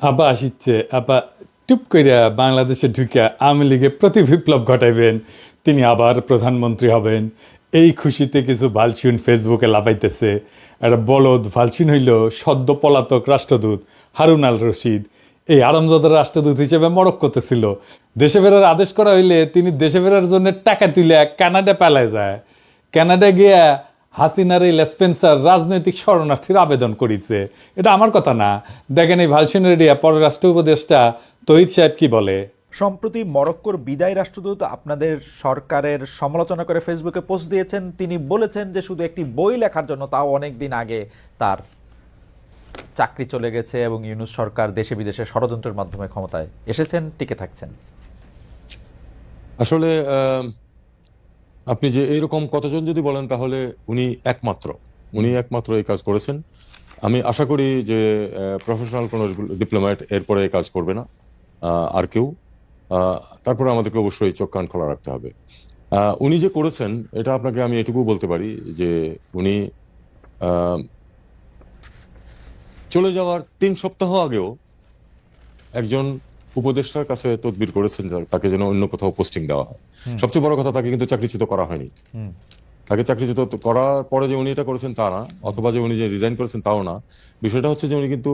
আবা আসিচ্ছে। আবা টুপ কইরা বাংলাদেশে ঢুকিয়া আওয়ামী লীগে প্রতি বিপ্লব ঘটাইবেন, তিনি আবার প্রধানমন্ত্রী হবেন। এই খুশিতে কিছু ভালসিউন ফেসবুকে লাফাইতেছে। একটা বলদ ভালসিন হইল সদ্য পলাতক রাষ্ট্রদূত হারুন আল রশিদ। এই আরামজাদার রাষ্ট্রদূত হিসেবে মরক করতেছিল দেশে ফেরার আদেশ করা হইলে তিনি দেশে ফেরার জন্য টাকা তুলে কানাডা পালায় যায়। কানাডা গিয়া হাসিনার এই লেসপেন্সার রাজনৈতিক শরণার্থীর আবেদন করেছে। এটা আমার কথা না। দেখেন এই ভালসিনের এরিয়া পররাষ্ট্র উপদেষ্টা তহিদ সাহেব কি বলে? সম্প্রতি মরক্কোর বিদায় রাষ্ট্রদূত আপনাদের সরকারের সমালোচনা করে ফেসবুকে পোস্ট দিয়েছেন। তিনি বলেছেন যে শুধু একটি বই লেখার জন্য তাও অনেক দিন আগে তার চাকরি চলে গেছে এবং ইউনুস সরকার দেশে বিদেশে ষড়যন্ত্রের মাধ্যমে ক্ষমতায় এসেছেন টিকে থাকছেন। আসলে আহ, আপনি যে এইরকম কতজন যদি বলেন, তাহলে উনি একমাত্র। উনি একমাত্র এই কাজ করেছেন। আমি আশা করি যে প্রফেশনাল কোনো ডিপ্লোম্যাট এরপরে এই কাজ করবে না। আর কেউ। তারপরে আমাদেরকে অবশ্যই চোখ কান খোলা রাখতে হবে। উনি যে করেছেন, এটা আপনাকে আমি এটুকু বলতে পারি যে, উনি চলে যাওয়ার তিন সপ্তাহ আগেও একজন উপদেষ্টার কাছে তদবির করেছেন তাকে যেন অন্য কোথাও পোস্টিং দেওয়া হয়। সবচেয়ে বড় কথা তাকে কিন্তু চাকরিচ্যুত করা হয়নি। তাকে চাকরিচ্যুত করার পরে যে উনি এটা করেছেন তা না অথবা যে উনি যে রিজাইন করেছেন তাও না। বিষয়টা হচ্ছে যে উনি কিন্তু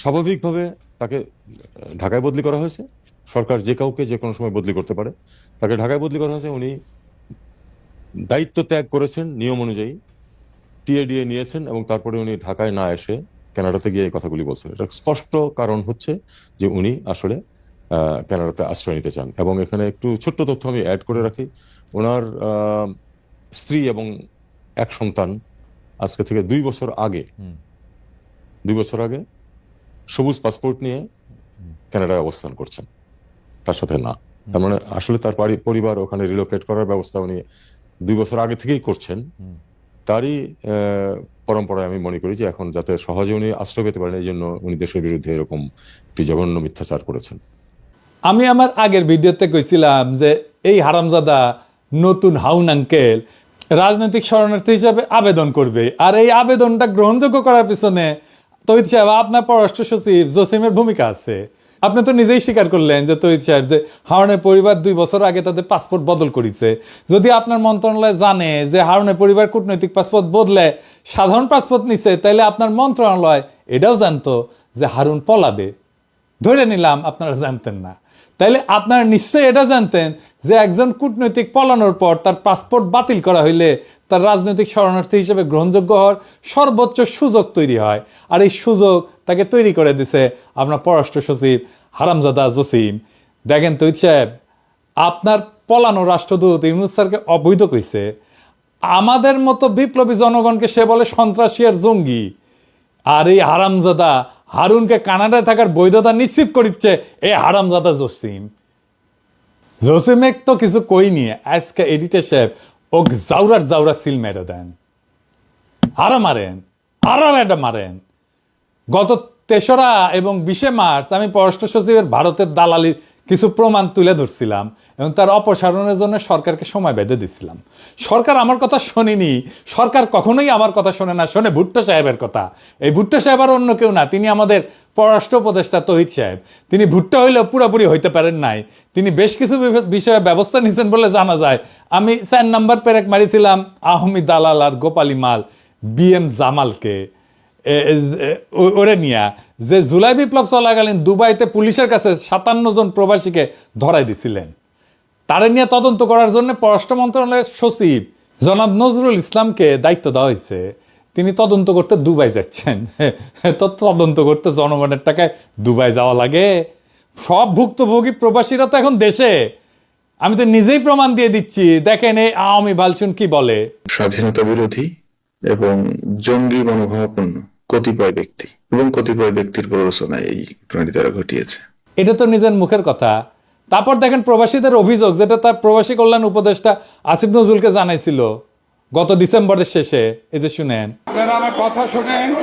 স্বাভাবিকভাবে তাকে ঢাকায় বদলি করা হয়েছে। সরকার যে কাউকে যে কোনো সময় বদলি করতে পারে। তাকে ঢাকায় বদলি করা হয়েছে উনি দায়িত্ব ত্যাগ করেছেন নিয়ম অনুযায়ী। টিএডিএ নিয়েছেন এবং তারপরে উনি ঢাকায় না এসে কানাডাতে গিয়ে এই কথাগুলি বলছেন। এটা স্পষ্ট কারণ হচ্ছে যে উনি আসলে আহ, কানাডাতে আশ্রয় নিতে চান। এবং এখানে একটু ছোট্ট তথ্য আমি অ্যাড করে রাখি। ওনার স্ত্রী এবং এক সন্তান আজকে থেকে দুই বছর আগে দুই বছর আগে সবুজ পাসপোর্ট নিয়ে কানাডায় অবস্থান করছেন। তার সাথে না। তার মানে আসলে তার পরিবার ওখানে রিলোকেট করার ব্যবস্থা উনি দুই বছর আগে থেকেই করছেন। তারই পরম্পরায় আমি মনে করি যে এখন যাতে সহজে উনি আশ্রয় পেতে পারেন, এই জন্য উনি দেশের বিরুদ্ধে এরকম একটি জঘন্য মিথ্যাচার করেছেন। আমি আমার আগের ভিডিওতে কইছিলাম যে এই হারামজাদা নতুন হাউন আঙ্কেল রাজনৈতিক শরণার্থী হিসাবে আবেদন করবে। আর এই আবেদনটা গ্রহণযোগ্য করার পিছনে তহিদ সাহেব, আপনার পররাষ্ট্র সচিব জসিমের ভূমিকা আছে। আপনি তো নিজেই স্বীকার করলেন যে তহিদ সাহেব যে হারুনের পরিবার দুই বছর আগে তাদের পাসপোর্ট বদল করেছে। যদি আপনার মন্ত্রণালয় জানে যে হারুনের পরিবার কূটনৈতিক পাসপোর্ট বদলে সাধারণ পাসপোর্ট নিছে তাহলে আপনার মন্ত্রণালয় এটাও জানতো যে হারুন পলাবে। ধরে নিলাম আপনারা জানতেন না। তাইলে আপনারা নিশ্চয়ই এটা জানতেন যে একজন কূটনৈতিক পলানোর পর তার পাসপোর্ট বাতিল করা হইলে তার রাজনৈতিক শরণার্থী হিসেবে গ্রহণযোগ্য হওয়ার সর্বোচ্চ সুযোগ তৈরি হয়। আর এই সুযোগ তাকে তৈরি করে দিছে আপনার পররাষ্ট্র সচিব হারামজাদা জসিম। দেখেন তৈত সাহেব আপনার পলানো রাষ্ট্রদূত ইউনুস স্যারকে অবৈধ কইছে। আমাদের মতো বিপ্লবী জনগণকে সে বলে সন্ত্রাসী আর জঙ্গি। আর এই হারামজাদা হারুনকে কানাডায় থাকার বৈধতা নিশ্চিত করিচ্ছে এই হারামজাদা জসিম। জসিমেক তো কিছু কই নিয়ে আজকে এডিটর সাহেব ও জাউরার জাউরা সিল মেরে দেন। আরও মারেন, আরও এটা মারেন। গত তেসরা এবং বিশে মার্চ আমি পররাষ্ট্র সচিবের ভারতের দালালির কিছু প্রমাণ তুলে ধরছিলাম এবং তার অপসারণের জন্য সরকারকে সময় বেঁধে দিচ্ছিলাম সরকার আমার কথা শোনেনি। সরকার কখনোই আমার কথা শোনে না, শোনে ভুট্টো সাহেবের কথা। এই ভুট্টো সাহেব আর অন্য কেউ না, তিনি আমাদের পররাষ্ট্র উপদেষ্টা তহিদ সাহেব। তিনি ভুট্টা হইলেও পুরোপুরি হইতে পারেন নাই। তিনি বেশ কিছু বিষয়ে ব্যবস্থা নিয়েছেন বলে জানা যায়। আমি চার নাম্বার পেরেক মারিছিলাম আহমি দালাল আর গোপালী মাল, বি এম জামালকে। ওরে নিয়া যে জুলাই বিপ্লব চলাকালীন দুবাইতে পুলিশের কাছে সাতান্ন জন প্রবাসীকে ধরাই দিছিলেন। তারে নিয়ে তদন্ত করার জন্য পররাষ্ট্র মন্ত্রণালয়ের সচিব জনাব নজরুল ইসলামকে দায়িত্ব দেওয়া হয়েছে। তিনি তদন্ত করতে দুবাই যাচ্ছেন। তো তদন্ত করতে জনগণের টাকায় দুবাই যাওয়া লাগে। সব ভুক্তভোগী প্রবাসীরা তো এখন দেশে। আমি তো নিজেই প্রমাণ দিয়ে দিচ্ছি। দেখেন এই আওয়ামী বালচুন কি বলে? স্বাধীনতা বিরোধী এবং জঙ্গি মনোভাবাপন্ন কতিপয় ব্যক্তি এবং কতিপয় ব্যক্তির প্ররোচনায় এই ঘটনাটি তারা ঘটিয়েছে। এটা তো নিজের মুখের কথা। তারপর দেখেন প্রবাসীদের অভিযোগ যেটা তার প্রবাসী কল্যাণ উপদেষ্টা আসিফ নজরুলকে জানাইছিল গত ডিসেম্বরের শেষে। এই যে শুনেন। আপনারা আমার কথা শুনেন।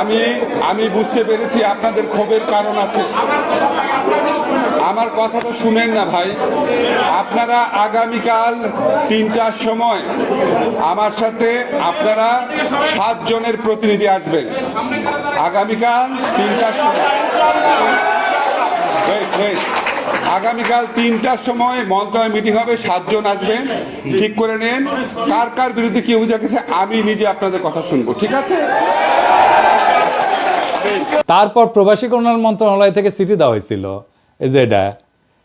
আমি আমি বুঝতে পেরেছি আপনাদের ক্ষোভের কারণ আছে। আমার কথাটা শুনেন না ভাই। আপনারা আগামীকাল তিনটার সময় আমার সাথে আপনারা সাত জনের প্রতিনিধি আসবেন। আগামীকাল তিনটার সময়. আগামীকাল তিনটার সময় মন্ত্রণালয় মিটিং হবে, সাতজন আসবেন। ঠিক করে নেন। কার কার বিরুদ্ধে কি অভিযোগ আছে, আমি নিজে আপনাদের কথা শুনব। ঠিক আছে? তারপর প্রবাসী কল্যাণ মন্ত্রণালয় থেকে চিঠি দেওয়া হয়েছিল। যে এটা,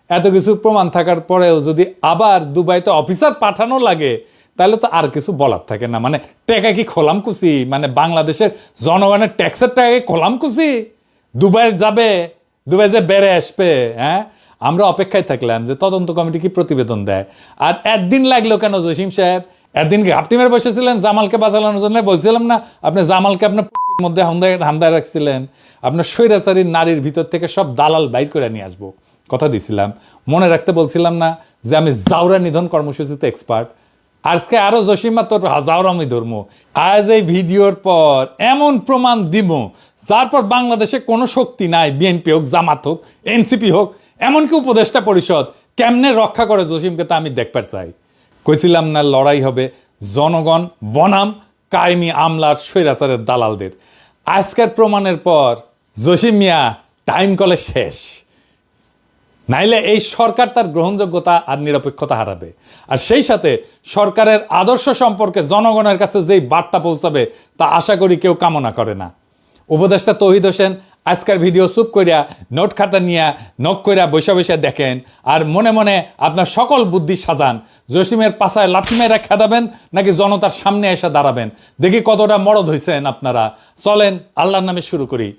এত কিছু প্রমাণ থাকার পরেও যদি আবার দুবাইতে অফিসার পাঠানো লাগে, তাহলে তো আর কিছু বলার থাকে না। মানে টাকা কি খোলাম কুচি মানে বাংলাদেশের জনগণের ট্যাক্সের টাকা কি খোলাম কুচি দুবাই যাবে, দুবাই যে বেড়ে আসবে হ্যাঁ? আমরা অপেক্ষায় থাকলাম যে তদন্ত কমিটি কি প্রতিবেদন দেয়। আর একদিন লাগল কেন জসিম সাহেব? একদিন আপনি মেরে বসেছিলেন জামালকে বাঁচানোর জন্য? বলছিলাম না, আপনি জামালকে আপনার মধ্যে হামদায় রাখছিলেন, আপনার স্বৈরাচারী নারীর ভিতর থেকে সব দালাল বাইর করে নিয়ে আসব। কথা দিছিলাম। মনে রাখতে বলছিলাম না যে আমি জাউরা নিধন কর্মসূচিতে এক্সপার্ট আজকে আরও জসিমা তোর হাজার আমি ধর্ম। আজ এই ভিডিওর পর এমন প্রমাণ দিব যার পর বাংলাদেশে কোনো শক্তি নাই বিএনপি হোক, জামাত হোক এনসিপি হোক, এমনকি উপদেষ্টা পরিষদ কেমনে রক্ষা করে জসিমকে তা আমি দেখবার চাই। কইছিলাম না লড়াই হবে জনগণ বনাম কায়েমি আমলার স্বৈরাচারের দালালদের। আজকের প্রমাণের পর জসিম মিয়া টাইম কলে শেষ। নাইলে এই সরকার তার গ্রহণযোগ্যতা আর নিরপেক্ষতা হারাবে। আর সেই সাথে সরকারের আদর্শ সম্পর্কে জনগণের কাছে যেই বার্তা পৌঁছাবে তা আশা করি কেউ কামনা করে না। উপদেষ্টা তহিদ হোসেন আজকের ভিডিও চুপ করিয়া নোট খাতা নিয়া নখ কইরা বৈশা বৈশা দেখেন। আর মনে মনে আপনার সকল বুদ্ধি সাজান। জসিমের পাশায় লাথি মেরা খেদাবেন নাকি জনতার সামনে এসে দাঁড়াবেন? দেখি কতটা মরদ হয়েছেন আপনারা। চলেন, আল্লাহর নামে শুরু করি।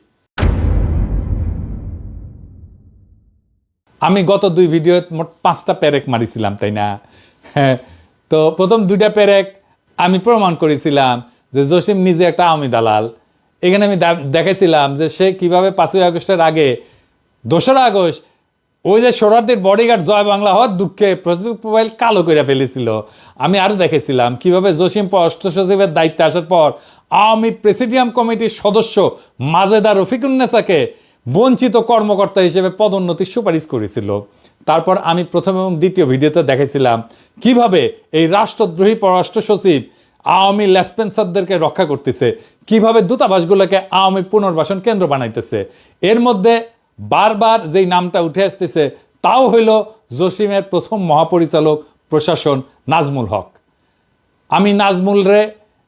আমি গত দুই ভিডিও মোট পাঁচটা প্যারেক মারিছিলাম, তাই না? হ্যাঁ তো প্রথম দুইটা প্যারেক আমি প্রমাণ করেছিলাম যে জসিম নিজে একটা আওয়ামী দালাল। এখানে আমি দেখেছিলাম যে সে কীভাবে পাঁচই আগস্টের আগে দোসরা আগস্ট ওই যে সোহরার্দির বডিগার্ড জয় বাংলা হওয়ার দুঃখে ফেসবুক প্রোফাইল কালো করে ফেলেছিল। আমি আরও দেখেছিলাম কীভাবে জসিম পররাষ্ট্র সচিবের দায়িত্বে আসার পর আওয়ামী প্রেসিডিয়াম কমিটির সদস্য মাজেদা রফিকুন্নেসাকে বঞ্চিত কর্মকর্তা হিসেবে পদোন্নতির সুপারিশ করেছিল। তারপর আমি প্রথম এবং দ্বিতীয় ভিডিওতে দেখেছিলাম কীভাবে এই রাষ্ট্রদ্রোহী পররাষ্ট্র সচিব আওয়ামী লেসপেন্সারদেরকে রক্ষা করতেছে। কীভাবে দূতাবাসগুলোকে আওয়ামী পুনর্বাসন কেন্দ্র বানাইতেছে। এর মধ্যে বারবার যেই নামটা উঠে আসতেছে, তাও হইল জসিমের প্রথম মহাপরিচালক প্রশাসন নাজমুল হক। আমি নাজমুল রে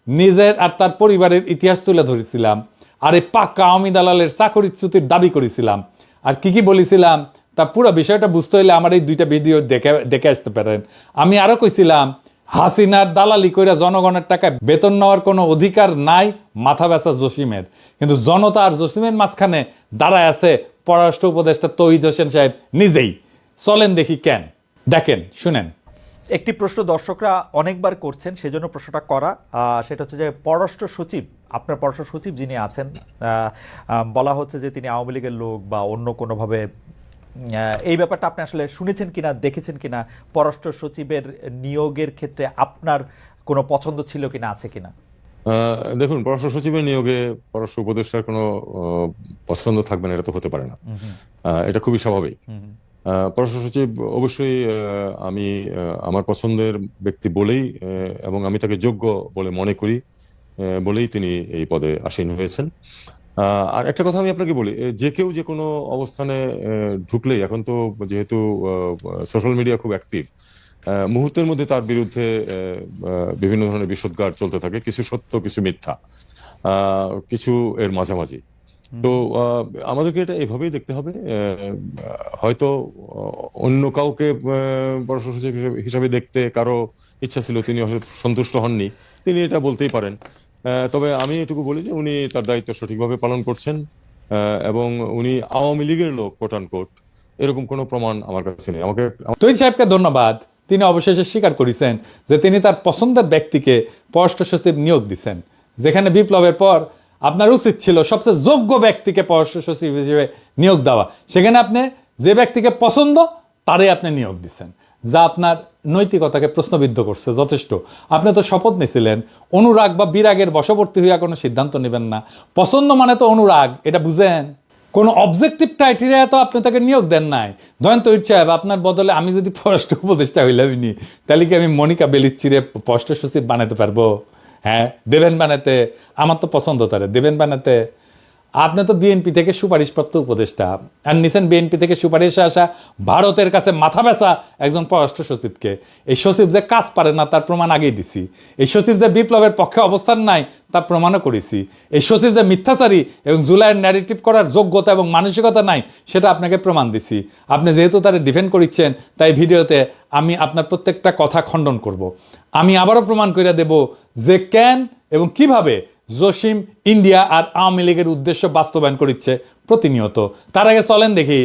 নিজের আর তার পরিবারের ইতিহাস তুলে ধরেছিলাম। আর এই পাক্কা আওয়ামী দালালের চাকরিচ্যুতির দাবি করেছিলাম। আর কি কি বলেছিলাম, তা পুরো বিষয়টা বুঝতে হইলে আমার এই দুইটা ভিডিও দেখে দেখে আসতে পারেন। আমি আরও কইছিলাম হাসিনার দালালি কইরা জনগণের টাকায় বেতন নেওয়ার কোনো অধিকার নাই মাথা ব্যথা জসিমের। কিন্তু জনতা আর জসিমের মাঝখানে দাঁড়ায় আছে পররাষ্ট্র উপদেষ্টা তহিদ হোসেন সাহেব নিজেই। চলেন দেখি কেন? দেখেন, শুনেন। একটি প্রশ্ন দর্শকরা অনেকবার করছেন, সেজন্য প্রশ্নটা করা। সেটা হচ্ছে যে পররাষ্ট্র সচিব, আপনার পররাষ্ট্র সচিব যিনি আছেন বলা হচ্ছে যে তিনি আওয়ামী লীগের লোক বা অন্য কোনোভাবে এই ব্যাপারটা আপনি আসলে শুনেছেন কিনা দেখেছেন কিনা? পররাষ্ট্র সচিবের নিয়োগের ক্ষেত্রে আপনার কোনো পছন্দ ছিল কিনা আছে কিনা? দেখুন পররাষ্ট্র সচিবের নিয়োগে পররাষ্ট্র উপদেষ্টার কোনো পছন্দ থাকবে না এটা তো হতে পারে না। এটা খুবই স্বাভাবিক। পররাষ্ট্র সচিব অবশ্যই আমি আমার পছন্দের ব্যক্তি বলেই এবং আমি তাকে যোগ্য বলে মনে করি বলেই তিনি এই পদে আসীন হয়েছেন। আর একটা কথা আমি আপনাকে বলি যে কেউ যে কোনো অবস্থানে ঢুকলেই এখন তো যেহেতু সোশ্যাল মিডিয়া খুব অ্যাক্টিভ মুহূর্তের মধ্যে তার বিরুদ্ধে বিভিন্ন ধরনের বিষোদ্গার চলতে থাকে কিছু সত্য কিছু মিথ্যা কিছু এর মাঝামাঝি। তো আহ, আমাদেরকে এটা এভাবেই দেখতে হবে হয়তো অন্য কাউকে পররাষ্ট্র সচিব হিসাবে দেখতে কারও ইচ্ছা ছিল তিনি সন্তুষ্ট হননি তিনি এটা বলতেই পারেন। তবে আমি এটুকু বলি যে উনি তার দায়িত্ব সঠিকভাবে পালন করছেন এবং উনি আওয়ামী লীগের লোক কোট কোট এরকম কোনো প্রমাণ আমার কাছে নেই। আমাকে তৈরি সাহেবকে ধন্যবাদ। তিনি অবশেষে স্বীকার করেছেন যে তিনি তার পছন্দের ব্যক্তিকে পররাষ্ট্র সচিব নিয়োগ দিচ্ছেন যেখানে বিপ্লবের পর আপনার উচিত ছিল সবচেয়ে যোগ্য ব্যক্তিকে পররাষ্ট্র সচিব হিসেবে নিয়োগ দেওয়া। সেখানে আপনি যে ব্যক্তিকে পছন্দ তারই আপনি নিয়োগ দিচ্ছেন যা আপনার নৈতিকতাকে প্রশ্নবিদ্ধ করছে, যথেষ্ট। আপনি তো শপথ নিয়েছিলেন অনুরাগ বা বিরাগের বশবর্তী হইয়া কোনো সিদ্ধান্ত নেবেন না। পছন্দ মানে তো অনুরাগ, এটা বুঝেন। কোন অবজেক্টিভ ক্রাইটেরিয়া তো আপনি তাকে নিয়োগ দেন নাই। ধরেন তো সাহেব আপনার বদলে আমি যদি পররাষ্ট্র উপদেষ্টা হইলামই নি তাহলে কি আমি মনিকা বেলিচ্চিরে পররাষ্ট্র সচিব বানাতে পারব? হ্যাঁ দেবেন বানাতে আমার তো পছন্দ তারে, দেবেন বানাতে আপনি তো বিএনপি থেকে সুপারিশপ্রাপ্ত উপদেষ্টা। আর নিছেন বিএনপি থেকে সুপারিশে আসা ভারতের কাছে মাথা ব্যথা একজন পররাষ্ট্র সচিবকে। এই সচিব যে কাজ পারে না, তার প্রমাণ আগেই দিছি। এই সচিব যে বিপ্লবের পক্ষে অবস্থান নাই তা প্রমাণও করেছি। এই সচিব যে মিথ্যাচারী এবং জুলাইয়ের ন্যারেটিভ করার যোগ্যতা এবং মানসিকতা নাই, সেটা আপনাকে প্রমাণ দিছি। আপনি যেহেতু তারা ডিফেন্ড করিচ্ছেন, তাই ভিডিওতে আমি আপনার প্রত্যেকটা কথা খণ্ডন করব। আমি আবারও প্রমাণ করে দেব যে কেন এবং কীভাবে জসিম ইন্ডিয়া আর আওয়ামী লীগের উদ্দেশ্য বাস্তবায়ন করিচ্ছে প্রতিনিয়ত। তার আগে চলেন দেখি,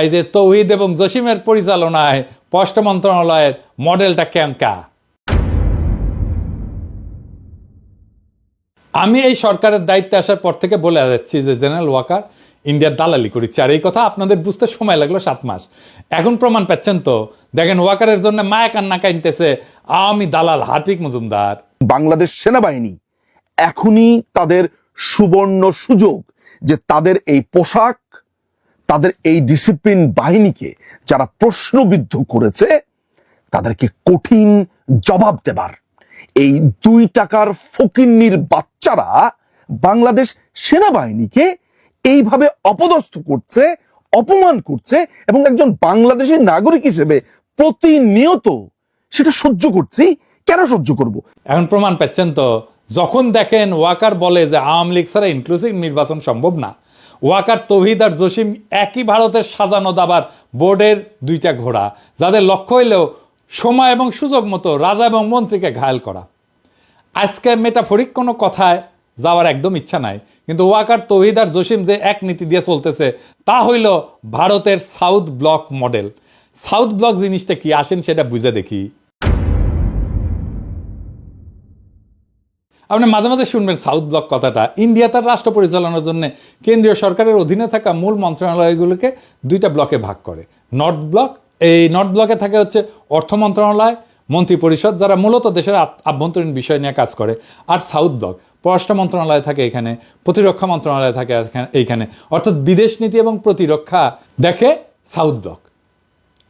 এই যে তৌহিদ এবং জসিমের পরিচালনায় পররাষ্ট্র মন্ত্রণালয়ের মডেলটা কেমকা আমি এই সরকারের দায়িত্বে আসার পর থেকে বলে যাচ্ছি যে জেনারেল ওয়াকার ইন্ডিয়ার দালালি করেছে আর এই কথা আপনাদের বুঝতে সময় লাগল সাত মাস। এখন প্রমাণ পাচ্ছেন তো, দেখেন ওয়াকারের জন্য মায়া কান্না কাইনতেছে আওয়ামী দালাল হার্পিক মজুমদার। বাংলাদেশ সেনাবাহিনী এখনই তাদের সুবর্ণ সুযোগ যে তাদের এই পোশাক, তাদের এই ডিসিপ্লিন বাহিনীকে যারা প্রশ্নবিদ্ধ করেছে, তাদেরকে কঠিন জবাব দেবার। এই দুই টাকার ফকিন্নির বাচ্চারা বাংলাদেশ সেনাবাহিনীকে এইভাবে অপদস্থ করছে, অপমান করছে এবং একজন বাংলাদেশী নাগরিক হিসেবে প্রতিনিয়ত সেটা সহ্য করছি, কেন সহ্য করব? এখন প্রমাণ পাচ্ছেন তো যখন দেখেন ওয়াকার বলে যে আওয়ামী লীগ ছাড়া ইনক্লুসিভ নির্বাচন সম্ভব না, ওয়াকার তৌহিদ আর জসিম একই ভারতের সাজানো দাবার বোর্ডের দুইটা ঘোড়া, যাদের লক্ষ্য হইলেও সময় এবং সুযোগ মতো রাজা এবং মন্ত্রীকে ঘায়াল করা। আজকে মেটাফরিক কোনো কথায় যাওয়ার একদম ইচ্ছা নাই, কিন্তু ওয়াকার তৌহিদ আর জসিম যে এক নীতি দিয়ে চলতেছে, তা হইল ভারতের South Block model. South Block জিনিসটা কি আসেন সেটা বুঝে দেখি। আপনি মাঝে মাঝে শুনবেন সাউথ ব্লক কথাটা। ইন্ডিয়া তার রাষ্ট্র পরিচালনার জন্য কেন্দ্রীয় সরকারের অধীনে থাকা মূল মন্ত্রণালয়গুলোকে দুইটা ব্লকে ভাগ করে। নর্থ ব্লক, এই নর্থ ব্লকে থাকে হচ্ছে অর্থ মন্ত্রণালয় মন্ত্রী পরিষদ যারা মূলত দেশের আভ্যন্তরীণ বিষয় নিয়ে কাজ করে। আর সাউথ ব্লক, পররাষ্ট্র মন্ত্রণালয় থাকে এখানে, প্রতিরক্ষা মন্ত্রণালয় থাকে এইখানে। অর্থাৎ বিদেশ নীতি এবং প্রতিরক্ষা দেখে সাউথ ব্লক।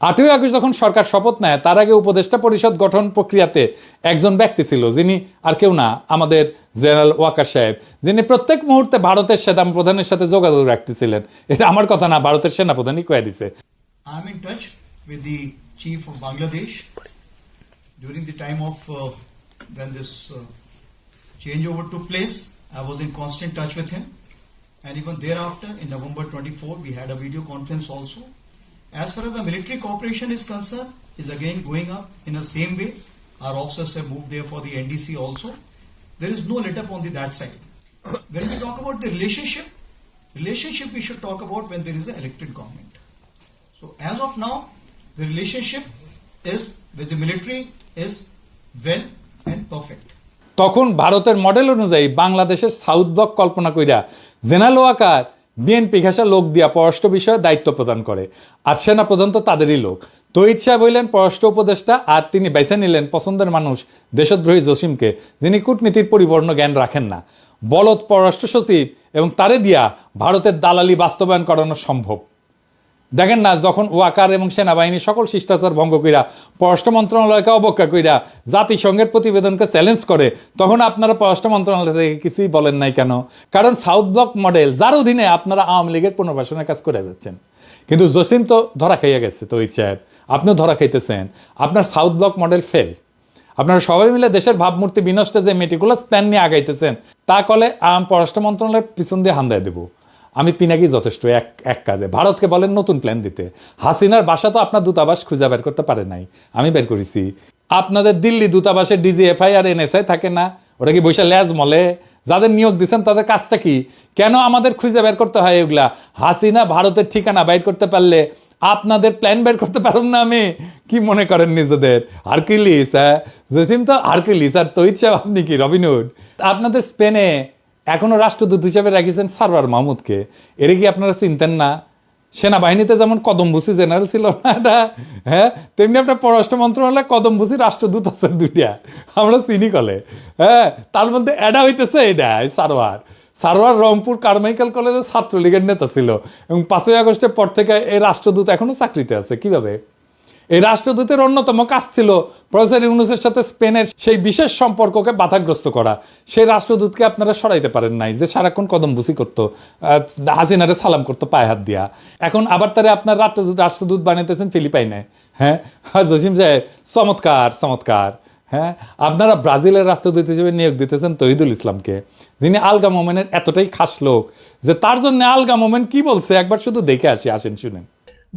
আটই আগস্ট যখন সরকার শপথ নেয় তার আগে উপদেষ্টা পরিষদ গঠন প্রক্রিয়াতে একজন ব্যক্তি ছিল যিনি আর কেউ না আমাদের জেনারেল ওয়াকার সাহেব যিনি প্রত্যেক মুহূর্তে ভারতের সেনা প্রধানের সাথে যোগাযোগ রাখতেছিলেন এটা আমার কথা না ভারতের সেনাপ্রধানই কয়ে দিছে in touch with the chief of Bangladesh during the time of uh, when this uh, changeover took place. I was in constant touch with him, and even thereafter, in November 24, we had a video conference also. As far as the military cooperation is concerned, is again going up in the same way. Our officers have moved there for the NDC also. There is no let up on the that side. When we talk about the relationship, relationship we should talk about when there is an elected government. So as of now, the relationship is with the military is well and perfect. তখন ভারতের model অনুযায়ী বাংলাদেশের south block কল্পনা কইরা general Waker BNP ঘাসা লোক দিয়া পররাষ্ট্র বিষয়ে দায়িত্ব প্রদান করে, আর সেনা প্রধান তো তাদেরই লোক। তহিদ সাহেব হইলেন পররাষ্ট্র উপদেষ্টা, আর তিনি বেছে নিলেন পছন্দের মানুষ দেশদ্রোহী জসিমকে, যিনি কূটনীতির পরিবর্ণ জ্ঞান রাখেন না। বলদ পররাষ্ট্র সচিব এবং তারে দিয়া ভারতের দালালি বাস্তবায়ন করানো সম্ভব। দেখেন না, যখন ওয়াকার এবং সেনাবাহিনী সকল শিষ্টাচার ভঙ্গ কইরা পররাষ্ট্র মন্ত্রণালয়কে অবজ্ঞা কইরা জাতিসংঘের প্রতিবেদনকে চ্যালেঞ্জ করে, তখন আপনারা পররাষ্ট্র মন্ত্রণালয় থেকে কিছুই বলেন নাই কেন? কারণ সাউথ ব্লক মডেল যার অধীনে আপনারা আওয়ামী লীগের পুনর্বাসনের কাজ করে যাচ্ছেন। কিন্তু জসিম তো ধরা খাইয়া গেছে তো সাহেব। আপনিও ধরা খাইতেছেন। আপনার সাউথ ব্লক মডেল ফেল। আপনারা সবাই মিলে দেশের ভাবমূর্তি বিনষ্টে যে মেটিকুলাস প্ল্যান নিয়ে আগাইতেছেন, তা কলে আম পররাষ্ট্র মন্ত্রণালয়ের পিছন দিয়ে হান্দায় দেবো। আমি পিনাকি যথেষ্ট এক এক কাজে। ভারতকে বলেন নতুন প্ল্যান দিতে। হাসিনার বাসা তো আপনার দূতাবাস খুঁজে বের করতে পারে নাই। আমি বের করেছি। আপনাদের দিল্লি দূতাবাসে ডিজিএফআই আর এনএসআই থাকে না। ওটা কি বৈশা ল্যাজ মলে? যাদের নিয়োগ দিচ্ছেন তাদের কাজটা কি? কেন আমাদের খুঁজে বের করতে হয় এগুলা? হাসিনা ভারতের ঠিকানা বাইর করতে পারলে আপনাদের প্ল্যান বের করতে পারুন না আমি। কি মনে করেন নিজেদের? হারকিলিস হ্যাঁ? জসিম তো হারকিলিস। আর তৈত সাহেব, আপনি কি? রবিনহুড আপনাদের স্পেনে এখনও রাষ্ট্রদূত হিসেবে রাখিয়েছেন সারওয়ার মাহমুদকে। এর কি আপনারা চিনতেন না? সেনাবাহিনীতে যেমন কদমভুসি জেনারেল ছিল না, এটা হ্যাঁ? তেমনি আপনার পররাষ্ট্র মন্ত্রণালয়ে কদমভুসি রাষ্ট্রদূত আছে দুইটা। আমরা চিনি কলে হ্যাঁ? তার মধ্যে এডা হইতেছে এটা সারোয়ার। সারোয়ার রংপুর কারমাইকেল কলেজের ছাত্রলীগের নেতা ছিল। এবং পাঁচই আগস্টের পর থেকে এই রাষ্ট্রদূত এখনও চাকরিতে আছে। কীভাবে? এই রাষ্ট্রদূতের অন্যতম কাজ ছিল প্রফেসর ইউনুসের সাথে স্পেনের সেই বিশেষ সম্পর্ককে বাধাগ্রস্ত করা। সেই রাষ্ট্রদূতকে আপনারা সরাইতে পারেন নাই যে সারাক্ষণ কদম বুসি করতো হাসিনারে সালাম করতো পায়ে হাত দিয়া। এখন আবার তারা আপনার রাষ্ট্রদূত রাষ্ট্রদূত বানাইতেছেন ফিলিপাইনে। হ্যাঁ? হ্যাঁ জসিম সাহেব, চমৎকার চমৎকার। হ্যাঁ? আপনারা ব্রাজিলের রাষ্ট্রদূত হিসেবে নিয়োগ দিতেছেন তহিদুল ইসলামকে, যিনি আলগা মোমেনের এতটাই খাস লোক যে তার জন্য আলগা মোমেন কি বলছে একবার শুধু দেখে আসি, আসেন শুনেন।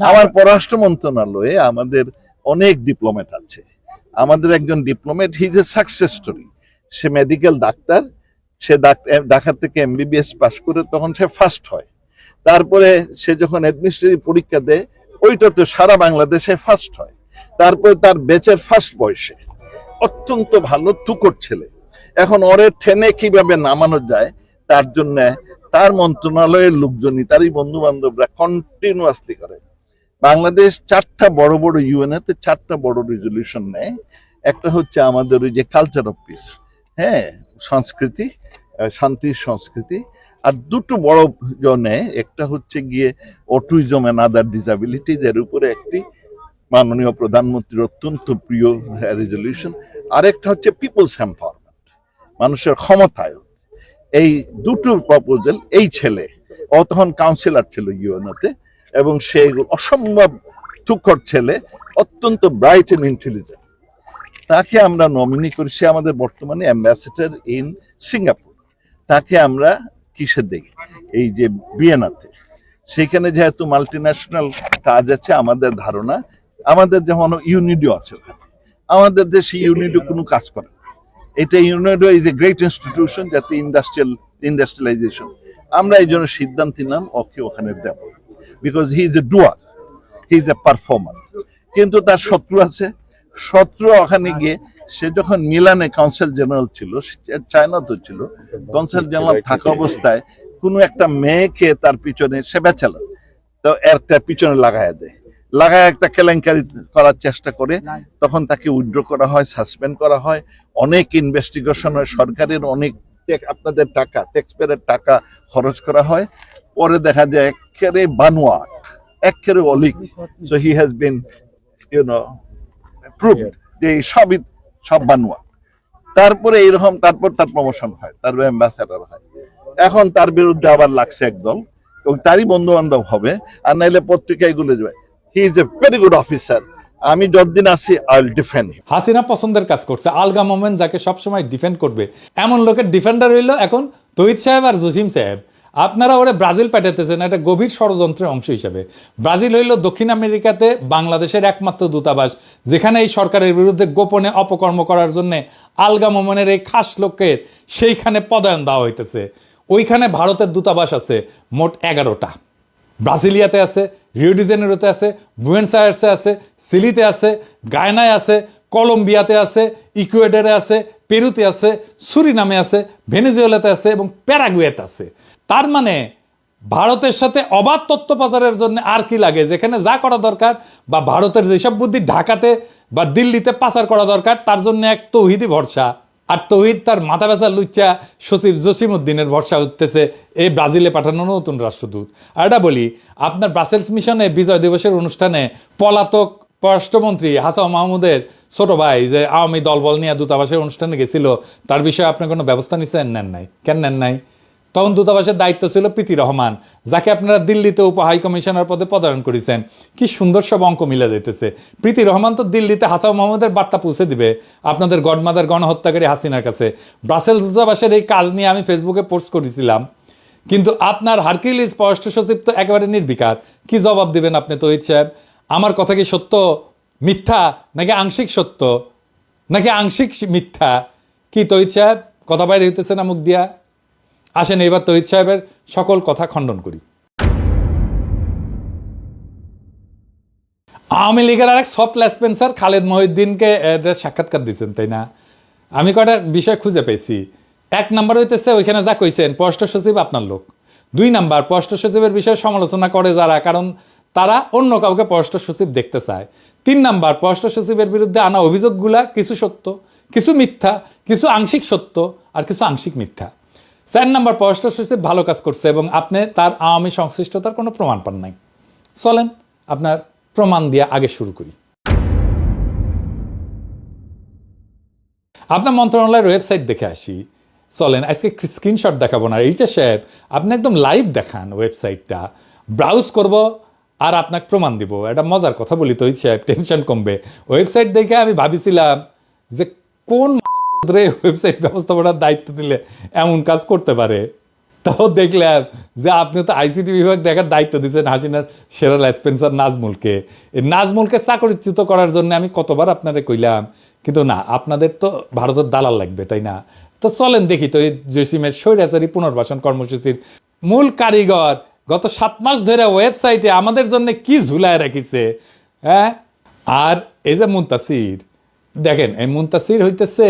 আমার পররাষ্ট্র মন্ত্রণালয়ে আমাদের অনেক ডিপ্লোমেট আছে। আমাদের একজন diplomat his a success story say medical doctor সে ডাক- ঢাকা থেকে এমবিবিএস পাশ করে তখন সে ফার্স্ট হয়। তারপরে সে যখন অ্যাডমিনিস্ট্রেটিভ পরীক্ষা দেয় ওইটা তো সারা বাংলাদেশে ফার্স্ট হয়। তারপরে তার বেচের ফার্স্ট বয়সে। অত্যন্ত ভালো তুকর ছেলে। এখন ওরে ঠেনে কীভাবে নামানো যায় তার জন্য তার মন্ত্রণালয়ের লোকজনই তারই বন্ধু বান্ধবরা কন্টিনিউয়াসলি করে। বাংলাদেশ চারটা বড় বড় ইউএনএ তে চারটা বড় রেজলিউশন নেয়। একটা হচ্ছে আমাদের ওই যে কালচার অফ পিস হ্যাঁ সংস্কৃতি শান্তির সংস্কৃতি, আর দুটো বড় জনে একটা হচ্ছে গিয়ে অটুইজম এন্ড আদার ডিসাবিলিটিজ এর উপরে একটি মাননীয় প্রধানমন্ত্রীর অত্যন্ত প্রিয় রেজলিউশন আরেকটা হচ্ছে পিপলস এম্পাওয়ারমেন্ট মানুষের ক্ষমতায়ন। এই দুটো প্রপোজাল এই ছেলে তখন কাউন্সিলর ছিল ইউএনওতে এবং সে অসম্ভব তুখর ছেলে, অত্যন্ত ব্রাইট এন্ড ইন্টেলিজেন্ট তাকে আমরা নমিনি করি, সে আমাদের বর্তমানে অ্যাম্বাসেডর ইন সিঙ্গাপুর তাকে আমরা কিসে দেখি এই যে বিয়েনাতে। সেখানে যেহেতু মাল্টি ন্যাশনাল কাজ আছে, আমাদের ধারণা, আমাদের যেমন ইউনিডিও আছে আমাদের দেশে ইউনিডিও কোনো কাজ করে। এটা UNIDO is a great institution যাতে ইন্ডাস্ট্রিয়াল ইন্ডাস্ট্রিয়ালাইজেশন আমরা এই জন্য সিদ্ধান্ত নিলাম ওকে ওখানে দেব। Because he is a doer he is a performer কিন্তু তার শত্রু আছে। শত্রু ওখানে গিয়ে, সে যখন মিলানে কাউন্সিল জেনারেল ছিল চায়না তো ছিল কাউন্সিল জেনারেল থাকা অবস্থায় কোনো একটা মেয়েকে তার পিছনে সে বেচাল তো একটা পিছনে লাগায় দেয়। লাগায় একটা কেলেঙ্কারি করার চেষ্টা করে। তখন তাকে উইথড্র করা হয়, সাসপেন্ড করা হয়। অনেক ইনভেস্টিগেশন হয়। সরকারের অনেক আপনাদের টাকা ট্যাক্সপেয়ারের টাকা খরচ করা হয়। পরে দেখা যায় একেবারে বানোয়া, একেবারে অলিক। So he has been you know proved যে সবই সব বানোয়া। তারপরে এইরকম, তারপর তার প্রমোশন হয়, তার অ্যাম্বাসেডার হয়। এখন তার বিরুদ্ধে আবার লাগছে একদল, এবং তারই বন্ধু বান্ধব হবে, আর নাইলে পত্রিকায় গুলে যাবে। He is a very good officer আমি যতদিন আছি আই উইল ডিফেন্ড হাসিনা পছন্দের কাজ করছে। আলগা মোমেন যাকে সবসময় ডিফেন্ড করবে। এমন লোকের ডিফেন্ডার হইল এখন তহিদ সাহেব আর জসিম সাহেব। আপনারা ওরে ব্রাজিল পাঠাতেছেন একটা গভীর ষড়যন্ত্রের অংশ হিসেবে। ব্রাজিল হইল দক্ষিণ আমেরিকাতে বাংলাদেশের একমাত্র দূতাবাস, যেখানে এই সরকারের বিরুদ্ধে গোপনে অপকর্ম করার জন্য আলগা মোমেনের এই খাস লোকের সেইখানে পদায়ন দেওয়া হইতেছে। ওইখানে ভারতের দূতাবাস আছে, মোট এগারোটা। ব্রাজিলিয়াতে আছে রিওডিজেনেরোতে আছে, বুয়েন্স আয়ার্সে আছে, সিলিতে আছে, গায়নায় আছে, কলম্বিয়াতে আছে, ইকুয়েডারে আছে, পেরুতে আছে, সুরিনামে আছে, ভেনেজুয়েলাতে আছে এবং প্যারাগুয়েতে আছে। তার মানে ভারতের সাথে অবাধ তথ্য পাচারের জন্য আর কি লাগে? যেখানে যা করা দরকার বা ভারতের যেসব বুদ্ধি ঢাকাতে বা দিল্লিতে পাচার করা দরকার, তার জন্য এক তৌহিদি ভরসা। আর তৌহিদ তার মাথা ব্যথা লুচ্চা সচিব জসিম উদ্দিনের ভরসা উঠতেছে এই ব্রাজিলে পাঠানো নতুন রাষ্ট্রদূত। আর এটা বলি, আপনার ব্রাসেলস মিশনে বিজয় দিবসের অনুষ্ঠানে পলাতক পররাষ্ট্রমন্ত্রী হাসান মাহমুদের ছোট ভাই যে আওয়ামী দলবল নিয়ে দূতাবাসের অনুষ্ঠানে গেছিল, তার বিষয়ে আপনি কোনো ব্যবস্থা নিছেন নেন নাই? কেন নেন নাই? তখন দূতাবাসের দায়িত্ব ছিল প্রীতি রহমান, যাকে আপনারা দিল্লিতে উপ হাই কমিশনার পদে পদায়ন করেছেন। কি সুন্দর সব অঙ্ক মিলে যাইতেছে। প্রীতি রহমান তো দিল্লিতে হাসান মোহাম্মদের বার্তা পৌঁছে দিবে আপনাদের গডমাদার গণহত্যাকারী হাসিনার কাছে। ব্রাসেলস দূতাবাসের এই কাজ নিয়ে আমি ফেসবুকে পোস্ট করেছিলাম। কিন্তু আপনার হারকিউলিস পররাষ্ট্র সচিব তো একেবারে নির্বিকার। কি জবাব দিবেন আপনি তো সাহেব? আমার কথা কি সত্য, মিথ্যা, নাকি আংশিক সত্য? নাকি আংশিক মিথ্যা? কি তহিদ সাহেব? কথা বাইরে হইতেছে না মুখ দিয়া। আসেন এবার তহিদ সাহেবের সকল কথা খণ্ডন করি। আওয়ামী লীগের আরেক সফট লেসপেন্সার খালেদ মহিউদ্দিনকে সাক্ষাৎকার দিচ্ছেন তাই না? আমি কয়টা বিষয় খুঁজে পেয়েছি। এক নাম্বার হইতেছে, ওইখানে যা কইছেন, পররাষ্ট্র সচিব আপনার লোক। দুই নাম্বার, পররাষ্ট্র সচিবের বিষয়ে সমালোচনা করে যারা, কারণ তারা অন্য কাউকে পররাষ্ট্র সচিব দেখতে চায়। তিন নাম্বার, পররাষ্ট্র সচিবের বিরুদ্ধে আনা অভিযোগগুলা কিছু সত্য, কিছু মিথ্যা, কিছু আংশিক সত্য আর কিছু আংশিক মিথ্যা। চার নম্বর পররাষ্ট্র সচিব ভালো কাজ করছে এবং আপনি তার আওয়ামী সংশ্লিষ্টতার কোনো প্রমাণ পান নাই। চলেন আপনার প্রমাণ দিয়ে আগে শুরু করি। আপনার মন্ত্রণালয়ের ওয়েবসাইট দেখে আসি। চলেন, আজকে স্ক্রিনশট দেখাবো না। এইটা সাহেব, আপনি একদম লাইভ দেখান ওয়েবসাইটটা। ব্রাউজ করব আর আপনাকে প্রমাণ দিব। এটা মজার কথা বলি তো সাহেব টেনশন কমবে। ওয়েবসাইট দেখে আমি ভাবিছিলাম যে কোন ওয়েবসাইট ব্যবস্থাপনার দায়িত্ব দিলে এমন কাজ করতে পারে। তাও দেখলাম যে আপনি তো আইসিটি বিভাগ দেখার দায়িত্ব দিচ্ছেন হাসিনার সেরাল স্পেন্সার নাজমুলকে। এই নাজমুলকে চাকরিচ্যুত করার জন্য আমি কতবার আপনারে কইলাম, কিন্তু না, আপনাদের তো ভারতের দালাল লাগবে, তাই না? তো চলেন দেখি তো এই জসিমের স্বৈরাচারী পুনর্বাসন কর্মসূচির মূল কারিগর গত সাত মাস ধরে ওয়েবসাইটে আমাদের জন্য কি ঝুলায় রাখিছে হ্যাঁ? আর এই যে মুন্তাসির, দেখেন, এই মুন্তাসির হইতেছে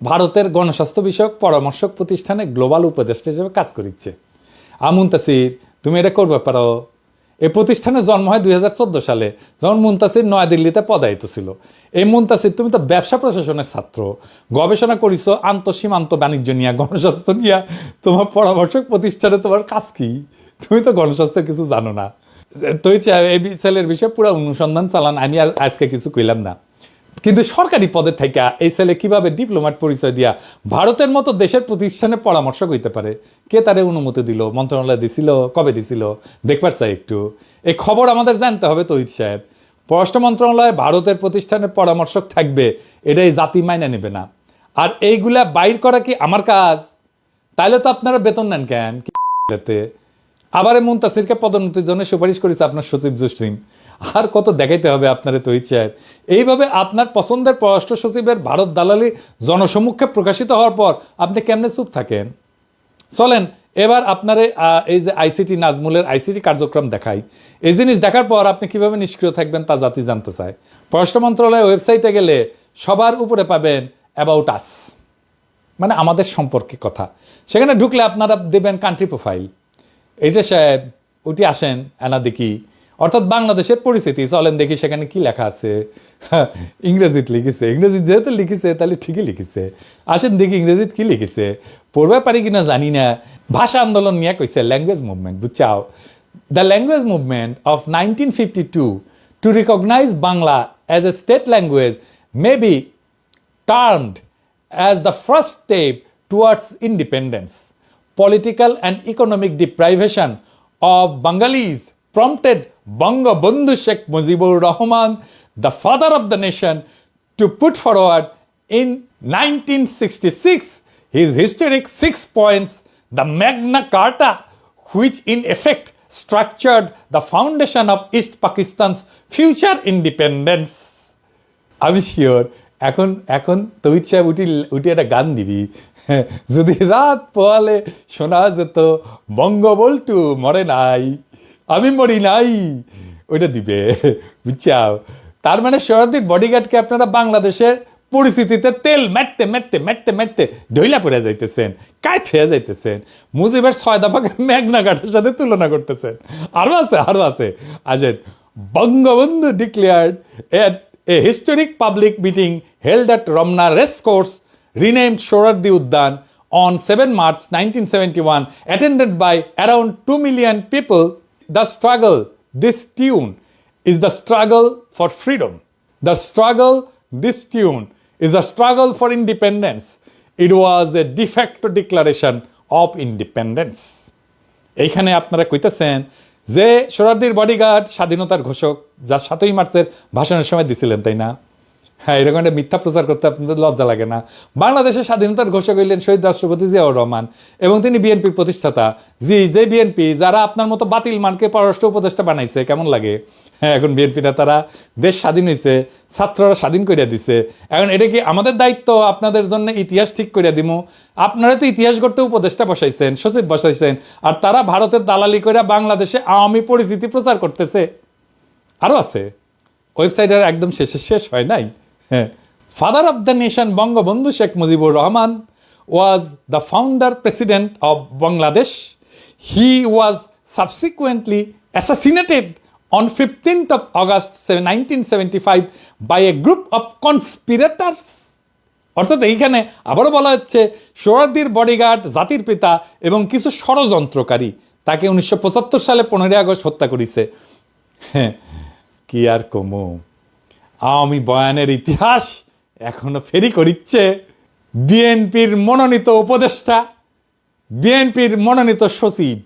ভারতের গণস্বাস্থ্য বিষয়ক পরামর্শক প্রতিষ্ঠানে গ্লোবাল উপদেষ্টা হিসেবে কাজ করিচ্ছে। আমুন্তাসির তুমি এটা করবে পারো। এই প্রতিষ্ঠানের জন্ম হয় দুই হাজার চোদ্দ সালে। যখন মুন্তাসির নয়াদিল্লিতে পদায়িত ছিল। এই মুন্তাসির, তুমি তো ব্যবসা প্রশাসনের ছাত্র। গবেষণা করিছ আন্তঃসীমান্ত বাণিজ্য নিয়ে, গণস্বাস্থ্য নিয়ে। তোমার পরামর্শক প্রতিষ্ঠানে তোমার কাজ কি? তুমি তো গণস্বাস্থ্য কিছু জানো না। তুই এই ছেলের বিষয়ে পুরো অনুসন্ধান চালান। আমি আজকে কিছু কইলাম না। কিন্তু সরকারি পদে থেকে এই ছেলে কীভাবে ডিপ্লোমাট পরিচয় দিয়া ভারতের মতো দেশের প্রতিষ্ঠানে পরামর্শক হইতে পারে? কে তারে অনুমতি দিল? মন্ত্রণালয় দিছিল? কবে দিছিল? দেখবার চাই একটু। এই খবর আমাদের জানতে হবে তহিদ সাহেব। পররাষ্ট্র মন্ত্রণালয়ে ভারতের প্রতিষ্ঠানে পরামর্শক থাকবে, এটাই জাতি মাইনে নেবে না। আর এইগুলা বাইর করা কি আমার কাজ? তাইলে তো আপনারা বেতন নেন কেন? আবার মুন্তাসিরকে পদোন্নতির জন্য সুপারিশ করেছে আপনার সচিব জসিম। আর কত দেখাইতে হবে আপনার তৈরি সাহেব এইভাবে আপনার পছন্দের পররাষ্ট্র সচিবের ভারত দালালি জনসমক্ষে প্রকাশিত হওয়ার পর আপনি কেমনে চুপ থাকেন? চলেন, এবার আপনার এই যে আইসিটি নাজমুলের আইসিটি কার্যক্রম দেখাই। এই জিনিস দেখার পর আপনি কীভাবে নিষ্ক্রিয় থাকবেন তা জাতি জানতে চায়। পররাষ্ট্র মন্ত্রণালয়ের ওয়েবসাইটে গেলে সবার উপরে পাবেন অ্যাবাউট আস মানে আমাদের সম্পর্কে কথা। সেখানে ঢুকলে আপনারা দেবেন কান্ট্রি প্রোফাইল এইটা সাহেব ওটি আসেন এনা দেখি অর্থাৎ বাংলাদেশের পরিস্থিতি। চলেন দেখি সেখানে কি লেখা আছে। ইংরেজিতে লিখেছে। ইংরেজি যেহেতু লিখেছে, তাহলে ঠিকই লিখেছে। আসেন দেখি ইংরেজিতে কি লিখেছে। পড়বে পারি কিনা জানি না। ভাষা আন্দোলন নিয়ে কইছে language movement বুঝছাও? The language movement of nineteen fifty two to recognize Bangla as a state language may be termed first the first step political independence. Economic deprivation economic deprivation of Bengalis prompted Bangabandhu Sheikh Mujibur Rahman, the father of the nation, to put forward in 1966 his historic six points, the Magna Carta, which in effect structured the foundation of East Pakistan's future independence. আমি sure এখন এখন তহিদ সাহেব উঠি উঠি একটা গান দিবি যদি রাত পোয়ালে শোনা যেত বঙ্গবল্টু মরে নাই আমি মরি নাই। ওইটা দিবে বুঝছাও? তার মানে শহরদিক বডিগার্ডকে আপনারা বাংলাদেশের পরিস্থিতিতে তেল মেটতে মেটতে মেটতে মেটতে ঢইলা পড়ে যাইতেছেন কায় থেয়ে যাইতেছেন। মুজিবের ছয় দফাকে মেঘনা ঘাটের সাথে তুলনা করতেছেন। আরও আছে আরও আছে। আসেন Bangabandhu declared at a historic public meeting held at Ramna Race Course, renamed Shorardi Uddan, on 7 March 1971, attended by around 2 million people. The struggle, this tune, is the struggle for freedom. The struggle, this tune, is a struggle for independence. It was a de facto declaration of independence. এইখানে আপনারা কইতেছেন যে সোরারদির bodyguard স্বাধীনতার ঘোষক যা সাতই মার্চের ভাষণের সময় দিছিলেন তাই না হ্যাঁ এরকম একটা মিথ্যা প্রচার করতে আপনাদের লজ্জা লাগে না। বাংলাদেশের স্বাধীনতার ঘোষক হইলেন শহীদ রাষ্ট্রপতি জিয়াউর রহমান এবং তিনি বিএনপির প্রতিষ্ঠাতা। জি, যে বিএনপি, যারা আপনার মতো বাতিল মানকে পররাষ্ট্র উপদেষ্টা বানাইছে, কেমন লাগে? হ্যাঁ এখন বিএনপি নেতারা দেশ স্বাধীন হয়েছে ছাত্ররা স্বাধীন করে দিছে। এখন এটা কি আমাদের দায়িত্ব? আপনাদের জন্য ইতিহাস ঠিক করে দিমু। আপনারা তো ইতিহাস করতে উপদেষ্টা বসাইছেন, সচিব বসাইছেন, আর তারা ভারতের দালালি করে বাংলাদেশে আওয়ামী পরিস্থিতি প্রচার করতেছে। আরও আছে। ওয়েবসাইটের একদম শেষে শেষ হয় নাই। Father of the nation Bangabandhu Sheikh Mujibur Rahman was the founder president of Bangladesh he was subsequently assassinated on 15th of August 1975 by a group of conspirators. অর্থাৎ এইখানে আবারও বলা হচ্ছে সোহরাদ্দির বডিগার্ড জাতির পিতা এবং কিছু ষড়যন্ত্রকারী তাকে উনিশশো পঁচাত্তর সালে পনেরোই আগস্ট হত্যা করেছে। হ্যাঁ কি আর কমু। আওয়ামী বয়ানের ইতিহাস এখনও ফেরি করিচ্ছে। বিএনপির মনোনীত উপদেষ্টা, বিএনপির মনোনীত সচিব।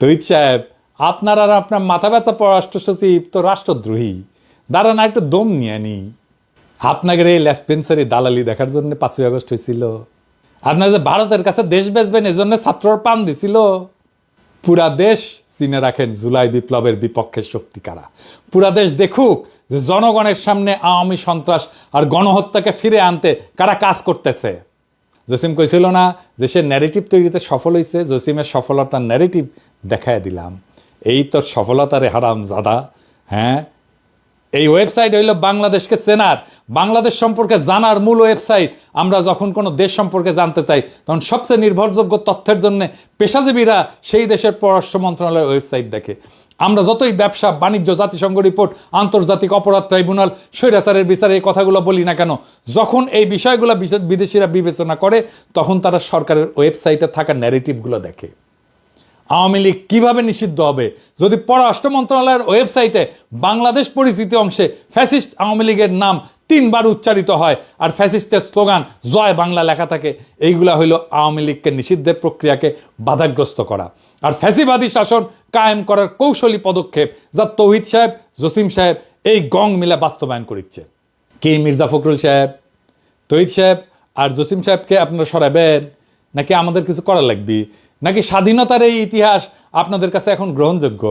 তৈত সাহেব, আপনার আর আপনার মাথা ব্যথা পররাষ্ট্র সচিব তো রাষ্ট্রদ্রোহী। দাঁড়ান না একটু দম নিয়ে নি। আপনাদের এই লেসপেন্সারি দালালি দেখার জন্য পাঁচই আগস্ট হয়েছিল। আপনার যে ভারতের কাছে দেশ বেচবেন এজন্য ছাত্রর পান দিছিল। পুরা দেশ চিনে রাখেন জুলাই বিপ্লবের বিপক্ষের শক্তি কারা। পুরা দেশ দেখুক যে জনগণের সামনে আওয়ামী সন্ত্রাস আর গণহত্যাকে ফিরে আনতে কারা কাজ করতেছে? জসিম কইছিল না যে সে ন্যারেটিভ তৈরিতে সফল হয়েছে জসিমের সফলতার ন্যারেটিভ দেখায় দিলাম। এই তোর সফলতারে হারাম জাদা হ্যাঁ? এই ওয়েবসাইট হইল বাংলাদেশকে চেনার। বাংলাদেশ সম্পর্কে জানার মূল ওয়েবসাইট আমরা যখন কোনো দেশ সম্পর্কে জানতে চাই, তখন সবচেয়ে নির্ভরযোগ্য তথ্যের জন্য পেশাজীবীরা সেই দেশের পররাষ্ট্র মন্ত্রণালয়ের ওয়েবসাইট দেখে। আমরা যতই ব্যবসা, বাণিজ্য, জাতিসংঘ রিপোর্ট আন্তর্জাতিক অপরাধ ট্রাইব্যুনাল স্বৈরাচারের বিচারে এই কথাগুলো বলি না কেন, যখন এই বিষয়গুলো বিদেশিরা বিবেচনা করে, তখন তারা সরকারের ওয়েবসাইটে থাকা ন্যারেটিভগুলো দেখে। আওয়ামী লীগ কীভাবে নিষিদ্ধ হবে? যদি পররাষ্ট্র মন্ত্রণালয়ের ওয়েবসাইটে বাংলাদেশ পরিচিতি অংশে ফ্যাসিস্ট আওয়ামী লীগের নাম তিনবার উচ্চারিত হয়। আর ফ্যাসিস্টের স্লোগান, জয় বাংলা লেখা থাকে। এইগুলা হইল আওয়ামী লীগকে নিষিদ্ধের প্রক্রিয়াকে বাধাগ্রস্ত করা। আর ফ্যাসিবাদী শাসন কায়েম করার কৌশলী পদক্ষেপ যা তৌহিদ সাহেব, জসিম সাহেব এই গং মিলে বাস্তবায়ন করিচ্ছে। কে মির্জা ফখরুল সাহেব? তহিদ সাহেব আর জসিম সাহেবকে আপনারা সরাবেন? নাকি আমাদের কিছু করা লাগবে? নাকি স্বাধীনতার এই ইতিহাস আপনাদের কাছে এখন গ্রহণযোগ্য?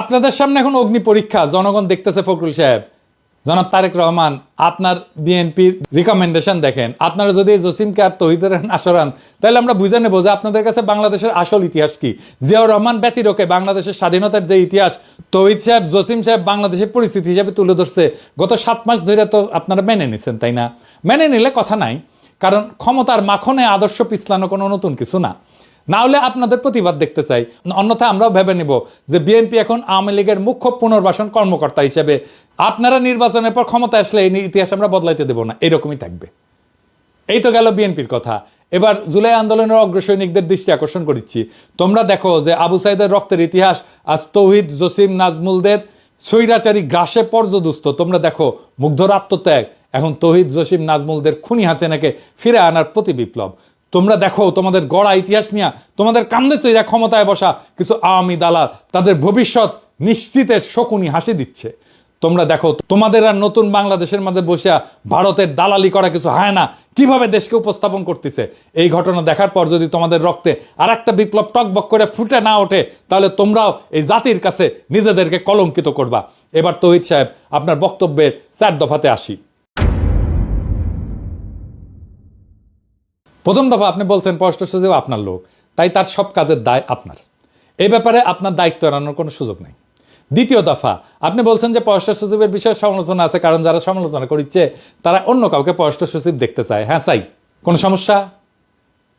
আপনাদের সামনে এখন অগ্নি পরীক্ষা, জনগণ দেখতেছে ফখরুল সাহেব। জনাব তারেক রহমান, আপনার বিএনপির রিকমেন্ডেশন দেখেন। আপনারা যদি জসিমকে আর তহিদের না সরান, তাহলে আমরা বুঝে নেব যে আপনাদের কাছে বাংলাদেশের আসল ইতিহাস কি। জিয়াউর রহমান ব্যতিরকে বাংলাদেশের স্বাধীনতার যে ইতিহাস, তহিদ সাহেব, জসিম সাহেব বাংলাদেশের পরিস্থিতি হিসেবে তুলে ধরছে। গত সাত মাস ধরে তো আপনারা মেনে নিছেন, তাই না? মেনে নিলে কথা নাই, কারণ ক্ষমতার মাখনে আদর্শ পিছলানো কোনো নতুন কিছু না। না হলে আপনাদের প্রতিবাদ দেখতে চাই। অন্যথায় আমরাও ভেবে নিব যে বিএনপি এখন আওয়ামী লীগের মুখ্য পুনর্বাসন কর্মকর্তা হিসেবে আপনারা নির্বাচনের পর ক্ষমতা আসলে এই ইতিহাস আমরা বদলাইতে দেব না। এরকমই থাকবে। এই তো গেল বিএনপির কথা। এবার জুলাই আন্দোলনের অগ্রসৈনিকদের দৃষ্টি আকর্ষণ করছি তোমরা দেখো যে আবু সাইদের রক্তের ইতিহাস, আজ তৌহিদ, জসিম, নাজমুলদের স্বৈরাচারী গ্রাসে পর্যদুস্ত। তোমরা দেখো, মুগ্ধর আত্মত্যাগ, এখন তৌহিদ, জসিম, নাজমুলদের খুনি হাসিনাকে ফিরে আনার প্রতি বিপ্লব। তোমরা দেখো, তোমাদের গড়া ইতিহাস নিয়ে, তোমাদের কান্দে চৈরা ক্ষমতায় বসা কিছু আওয়ামী দালাল, তাদের ভবিষ্যৎ নিশ্চিতের শকুনি হাসি দিচ্ছে। তোমরা দেখো, তোমাদের আর নতুন বাংলাদেশের মাঝে বসিয়া ভারতের দালালি করা কিছু হয় না। কীভাবে দেশকে উপস্থাপন করতেছে? এই ঘটনা দেখার পর যদি তোমাদের রক্তে আর একটা বিপ্লব টকবক করে ফুটে না ওঠে, তাহলে তোমরাও এই জাতির কাছে নিজেদেরকে কলঙ্কিত করবা। এবার তহিদ সাহেব, আপনার বক্তব্যের চার দফাতে আসি। প্রথম দফা আপনি বলছেন, পররাষ্ট্র সচিব আপনার লোক, তাই তার সব কাজের দায় আপনার। এই ব্যাপারে আপনার দায়িত্ব এড়ানোর কোনো সুযোগ নেই। দ্বিতীয় দফা, আপনি বলছেন যে পররাষ্ট্র সচিবের বিষয়ে সমালোচনা আছে, কারণ যারা সমালোচনা করছে তারা অন্য কাউকে পররাষ্ট্র সচিব দেখতে চায়। হ্যাঁ চাই। কোনো সমস্যা?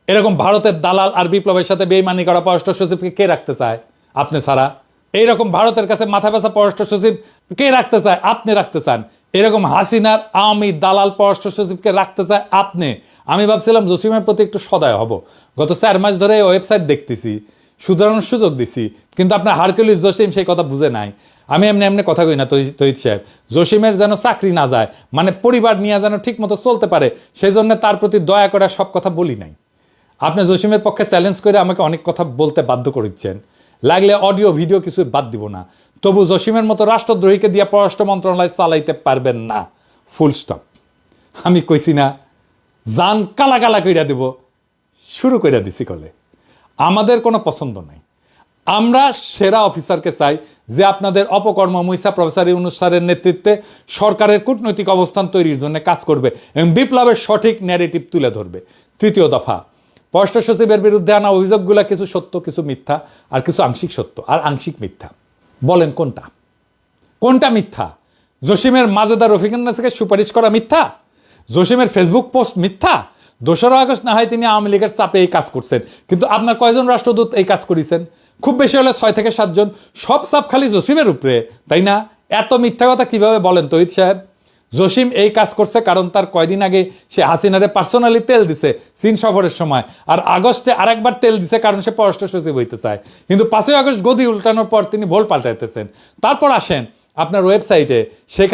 এরকম ভারতের দালাল আর বিপ্লবের সাথে বেইমানি করা পররাষ্ট্র সচিবকে কে রাখতে চায়? আপনি ছাড়া। এইরকম ভারতের কাছে মাথা ব্যথা পররাষ্ট্র সচিব কে রাখতে চায়? আপনি রাখতে চান। এরকম হাসিনার আমি দালাল পররাষ্ট্র সচিবকে রাখতে চায় আপনি। আমি ভাবছিলাম জসিমের প্রতি একটু সদয় হব। গত চার মাস ধরে ওয়েবসাইট দেখতেছি। শুধরানোর সুযোগ দিছি, কিন্তু আপনার হারকুলিস জসিম সেই কথা বুঝে নাই। আমি এমনি এমনি কথা কই না তহি- তহিদ সাহেব। জসিমের যেন চাকরি না যায় মানে পরিবার নিয়ে যেন ঠিক মতো চলতে পারে সেই জন্য তার প্রতি দয়া করে সব কথা বলি নাই। আপনি জসিমের পক্ষে চ্যালেঞ্জ করে আমাকে অনেক কথা বলতে বাধ্য করেছেন লাগলে অডিও ভিডিও কিছু বাদ দিব না। তবু জসিমের মতো রাষ্ট্রদ্রোহীকে দিয়ে পররাষ্ট্র মন্ত্রণালয় চালাইতে পারবেন না। ফুল স্টপ আমি কইছি না, জান কালা কালা কইরা দেব। শুরু কইরা দিছি কলে। আমাদের কোনো পছন্দ নাই। আমরা সেরা অফিসারকে চাই যে আপনাদের অপকর্ম মৈসা প্রফেসর স্যারের নেতৃত্বে সরকারের কূটনৈতিক অবস্থান তৈরির জন্য কাজ করবে এবং বিপ্লবের সঠিক ন্যারেটিভ তুলে ধরবে। তৃতীয় দফা, পররাষ্ট্র সচিবের বিরুদ্ধে আনা অভিযোগগুলো কিছু সত্য, কিছু মিথ্যা আর কিছু আংশিক সত্য আর আংশিক মিথ্যা। বলেন কোনটা? কোনটা মিথ্যা? জসিমের মাজেদা রফিকুন নাসিকে সুপারিশ করা মিথ্যা? জসিমের ফেসবুক পোস্ট মিথ্যা? দোসরা আগস্ট না হয় তিনি আওয়ামী লীগের চাপে এই কাজ করছেন। কিন্তু আপনার কয়জন রাষ্ট্রদূত এই কাজ করেছেন? খুব বেশি হলে ছয় থেকে সাতজন। সব চাপ খালি জসিমের উপরে, তাই না? এত মিথ্যা কথা কীভাবে বলেন তহিদ সাহেব? জসিম এই কাজ করছে কারণ তার কয়দিন আগে সে হাসিনারে পার্সোনালি তেল দিছে চীন সফরের সময়। আর আগস্টে আরেকবার তেল দিছে কারণ সে পররাষ্ট্র সচিব হইতে চায়। কিন্তু পাঁচই আগস্ট গদি উল্টানোর পর তিনি ভোল পাল্টাইতেছেন। তারপর আসেন আপনার ওয়েবসাইটে শেখ